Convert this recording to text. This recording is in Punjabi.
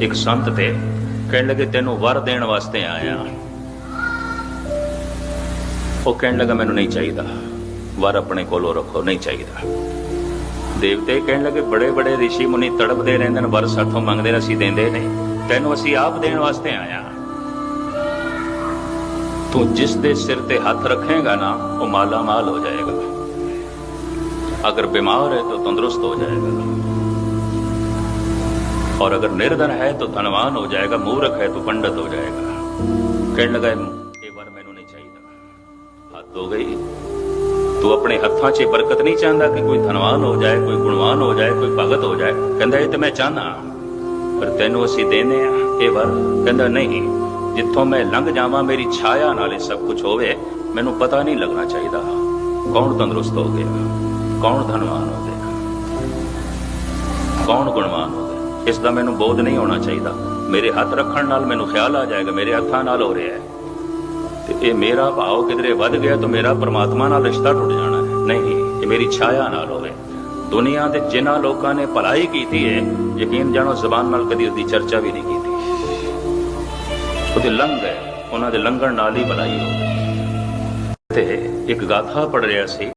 ਇੱਕ ਸੰਤ ਤੇ ਕਹਿਣ ਲੱਗੇ, ਤੈਨੂੰ ਵਰ ਦੇਣ ਵਾਸਤੇ ਆਇਆ ਉਹ ਕਹਿਣ ਲੱਗਾ, ਮੈਨੂੰ ਨਹੀਂ ਚਾਹੀਦਾ। ਵਰ ਆਪਣੇ ਕੋਲੋਂ ਰੱਖੋ, ਨਹੀਂ ਚਾਹੀਦਾ। ਦੇਵਤੇ ਕਹਿਣ ਲੱਗੇ ਬੜੇ ਬੜੇ ઋષਿ ਮੁਨੀ ਤੜਪਦੇ ਰਹਿੰਦੇ ਨੇ, ਵਰ ਸਾਥੋਂ ਮੰਗਦੇ ਨੇ, ਅਸੀਂ ਦਿੰਦੇ ਨਹੀਂ। ਤੈਨੂੰ ਅਸੀਂ ਆਪ ਦੇਣ ਵਾਸਤੇ ਆਇਆ ਤੂੰ ਜਿਸ ਦੇ ਸਿਰ ਤੇ ਹੱਥ ਰੱਖੇਗਾ ਨਾ, ਉਹ ਮਾਲਾ ਮਾਲ ਹੋ ਜਾਏਗਾ। ਅਗਰ ਬਿਮਾਰ ਹੈ, ਤਾਂ ਤੰਦਰੁਸਤ ਹੋ ਜਾਏਗਾ। और अगर निर्धन है तो धनवान हो जाएगा मूर्ख है तो पंडित हो जाएगा कहने लगा ये बार मैनू नहीं चाहिए हद हो गई तू अपने हत्थां 'ਚ ਬਰਕਤ ਨਹੀਂ ਚਾਹੁੰਦਾ ਕਿ ਕੋਈ ਧਨਵਾਨ ਹੋ ਜਾਏ ਕੋਈ ਗੁਣਵਾਨ ਹੋ ਜਾਏ ਕੋਈ ਭਗਤ ਹੋ ਜਾਏ ਕਹਿੰਦਾ ਇਹ ਤੇ ਮੈਂ ਚਾਹਨਾ ਪਰ ਤੈਨੂੰ ਅਸੀਂ ਦੇਨੇ ਆ ਇਹ ਵਰ ਕਹਿੰਦਾ ਨਹੀਂ ਜਿੱਥੋਂ ਮੈਂ ਲੰਘ ਜਾਵਾਂ ਮੇਰੀ ਛਾਇਆ ਨਾਲ ਇਹ ਸਭ ਕੁਝ ਹੋਵੇ ਮੈਨੂੰ ਪਤਾ ਨਹੀਂ ਲੱਗਣਾ ਚਾਹੀਦਾ ਕੌਣ ਤੰਦਰੁਸਤ ਹੋ ਗਿਆ ਕੌਣ ਧਨਵਾਨ ਹੋ ਗਿਆ ਕੌਣ ਗੁਣਵਾਨ ਹੋ ਗਿਆ ਇਸ ਦਾ ਮੈਨੂੰ ਬੋਧ ਨਹੀਂ ਹੋਣਾ ਚਾਹੀਦਾ। ਮੇਰੇ ਹੱਥ ਰੱਖਣ ਨਾਲ ਮੈਨੂੰ ਖਿਆਲ ਆ ਜਾਏਗਾ, ਮੇਰੇ ਹੱਥਾਂ ਨਾਲ ਹੋ ਰਿਹਾ ਹੈ। ਤੇ ਇਹ ਮੇਰਾ ਭਾਵ ਕਿਧਰੇ ਵੱਧ ਗਿਆ ਤਾਂ ਮੇਰਾ ਪਰਮਾਤਮਾ ਨਾਲ ਰਿਸ਼ਤਾ ਟੁੱਟ ਜਾਣਾ ਹੈ। ਨਹੀਂ, ਇਹ ਮੇਰੀ ਛਾਇਆ ਨਾਲ ਹੋਵੇ। ਦੁਨੀਆ ਦੇ ਜਿਨ੍ਹਾਂ ਲੋਕਾਂ ਨੇ ਭਲਾਈ ਕੀਤੀ ਹੈ, ਯਕੀਨ ਜਾਣੋ ਜ਼ਬਾਨ ਨਾਲ ਕਦੀ ਉਹਦੀ ਚਰਚਾ ਵੀ ਨਹੀਂ ਕੀਤੀ। ਉਹਦੇ ਲੰਘ ਗਏ, ਉਹਨਾਂ ਦੇ ਲੰਘਣ ਨਾਲ ਹੀ ਭਲਾਈ ਹੋ ਗਈ। ਤੇ ਇੱਕ ਗਾਥਾ ਪੜ ਰਿਹਾ ਸੀ